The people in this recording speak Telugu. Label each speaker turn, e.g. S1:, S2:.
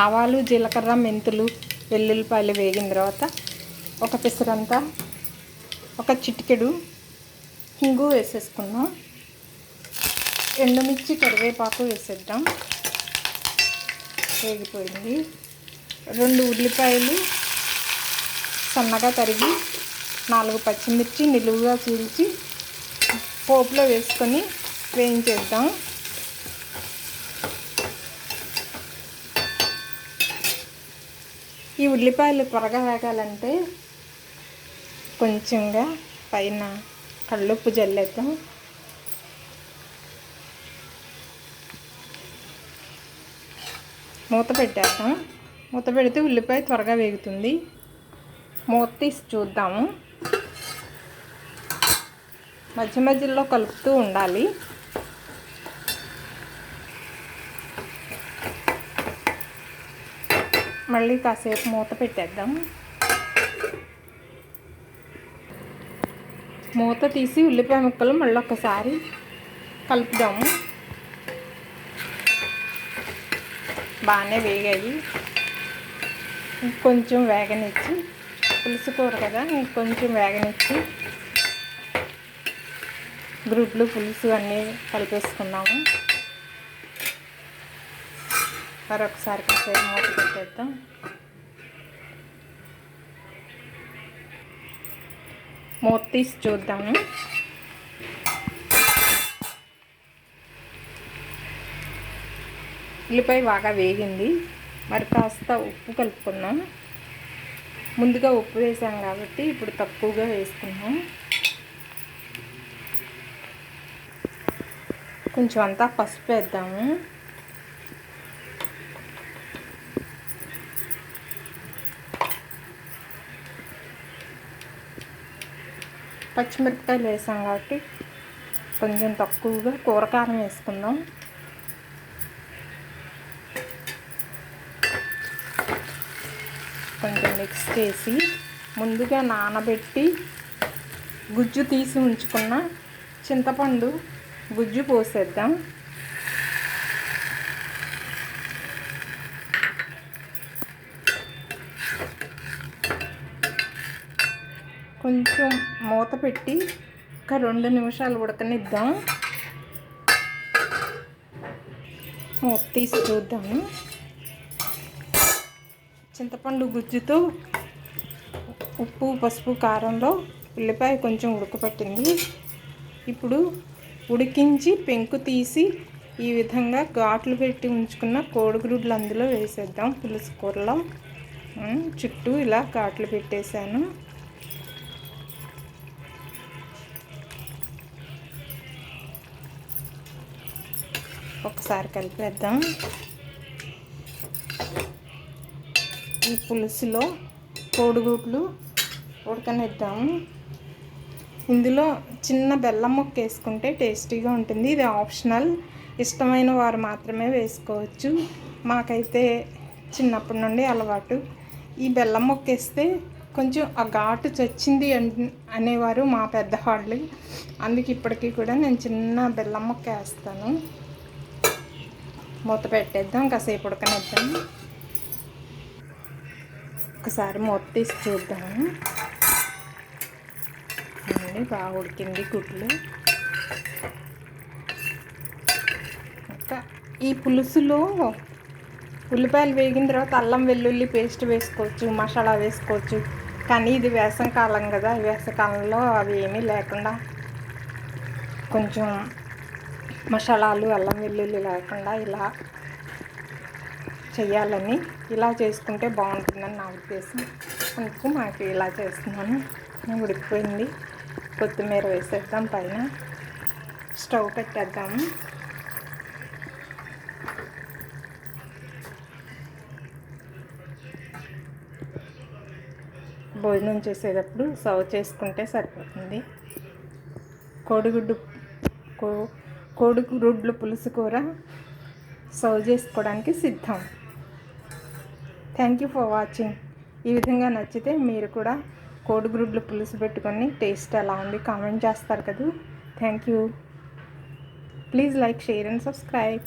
S1: ఆవాలు జీలకర్ర మెంతులు వెల్లుల్లిపాయలు వేగిన తర్వాత ఒక పిసరంతా ఒక చిటికెడు హింగు వేసేసుకున్నాం. ఎండుమిర్చి కరివేపాకు వేసేద్దాం. వేగిపోయింది. రెండు ఉల్లిపాయలు సన్నగా తరిగి నాలుగు పచ్చిమిర్చి నిలువుగా చీల్చి పోపులో వేసుకొని వేయించేద్దాం. ఈ ఉల్లిపాయలు త్వరగా వేగాలంటే కొంచెంగా పైన కళ్ళుప్పు జల్లేద్దాం. మూత పెట్టేద్దాం. మూత పెడితే ఉల్లిపాయ త్వరగా వేగుతుంది. మూత తీసి చూద్దాము. మధ్య మధ్యలో కలుపుతూ ఉండాలి. మళ్ళీ కాసేపు మూత పెట్టేద్దాం. మూత తీసి ఉల్లిపాయ ముక్కలు మళ్ళీ ఒకసారి కలుపుదాము. బాగానే వేగాయి. ఇంకొంచెం వేగనిచ్చి పులుసు కూర కదా ఇంకొంచెం వేగనిచ్చి గ్రుడ్లు పులుసు అన్నీ కలిపేసుకున్నాము మరొకసారి కాసేపు మూత పెట్టేద్దాం. మూత తీసి చూద్దాము. ఉల్లిపాయ బాగా వేగింది. మరి కాస్త ఉప్పు కలుపుకున్నాం ముందుగా ఉప్పు వేసాం కాబట్టి ఇప్పుడు తక్కువగా వేసుకున్నాం కొంచెం అంతా పసుపు వేద్దాము. పచ్చిమిరపకాయలు వేసాం కాబట్టి కొంచెం తక్కువగా కూరకారం వేసుకుందాం. కొంచెం మిక్స్ చేసి ముందుగా నానబెట్టి గుజ్జు తీసి ఉంచుకున్న చింతపండు గుజ్జు పోసేద్దాం. కొంచెం మూత పెట్టి ఒక రెండు నిమిషాలు ఉడకనిద్దాం. మూత తీసి చూద్దాము చింతపండు గుజ్జుతో ఉప్పు పసుపు కారంలో ఉల్లిపాయ కొంచెం ఉడకపట్టింది. ఇప్పుడు ఉడికించి పెంకు తీసి ఈ విధంగా ఘాట్లు పెట్టి ఉంచుకున్న కోడిగుడ్లు అందులో వేసేద్దాం. పులుసు కూరలో. చుట్టూ ఇలా ఘాట్లు పెట్టేశాను. ఒకసారి కలిపేద్దాం. ఈ పులుసులో కోడిగుడ్లు ఉడకనిద్దాము. ఇందులో చిన్న బెల్లం ముక్క వేసుకుంటే టేస్టీగా ఉంటుంది. ఇది ఆప్షనల్. ఇష్టమైన వారు మాత్రమే వేసుకోవచ్చు. మాకైతే చిన్నప్పటి నుండి అలవాటు. ఈ బెల్లం ముక్క వేస్తే కొంచెం ఆ ఘాటు చచ్చింది అనేవారు మా పెద్దవాళ్ళు. అందుకు ఇప్పటికీ కూడా నేను చిన్న బెల్లం ముక్క వేస్తాను. మూత పెట్టేద్దాం కాసేపు ఉడకనిద్దాం. ఒకసారి మూత తీసి చూద్దాము. అండి బాగా ఉడికింది గుడ్లు. ఇంకా ఈ పులుసులో ఉల్లిపాయలు వేగిన తర్వాత అల్లం వెల్లుల్లి పేస్ట్ వేసుకోవచ్చు మసాలా వేసుకోవచ్చు. కానీ ఇది వేసవకాలం కదా వేసవకాలంలో అవి ఏమీ లేకుండా కొంచెం మసాలాలు అల్లం వెల్లుల్లి లేకుండా ఇలా చేయాలని. ఇలా చేసుకుంటే బాగుంటుందని నా ఉద్దేశం. అందుకు మాకు ఇలా చేస్తున్నాను. ఉడికిపోయింది. కొత్తిమీర వేసేద్దాం పైన. స్టవ్ పెట్టేద్దాము. భోజనం చేసేటప్పుడు సర్వ్ చేసుకుంటే సరిపోతుంది. కోడిగుడ్డు కో కోడిగుడ్లు పులుసు కూర సర్వ్ చేసుకోవడానికి సిద్ధం. థ్యాంక్ యూ ఫర్ వాచింగ్ ఈ విధంగా నచ్చితే మీరు కూడా కోడిగుడ్లు పులుసు పెట్టుకొని టేస్ట్ ఎలా ఉంది కామెంట్ చేస్తారు కదా. Thank you please like share and subscribe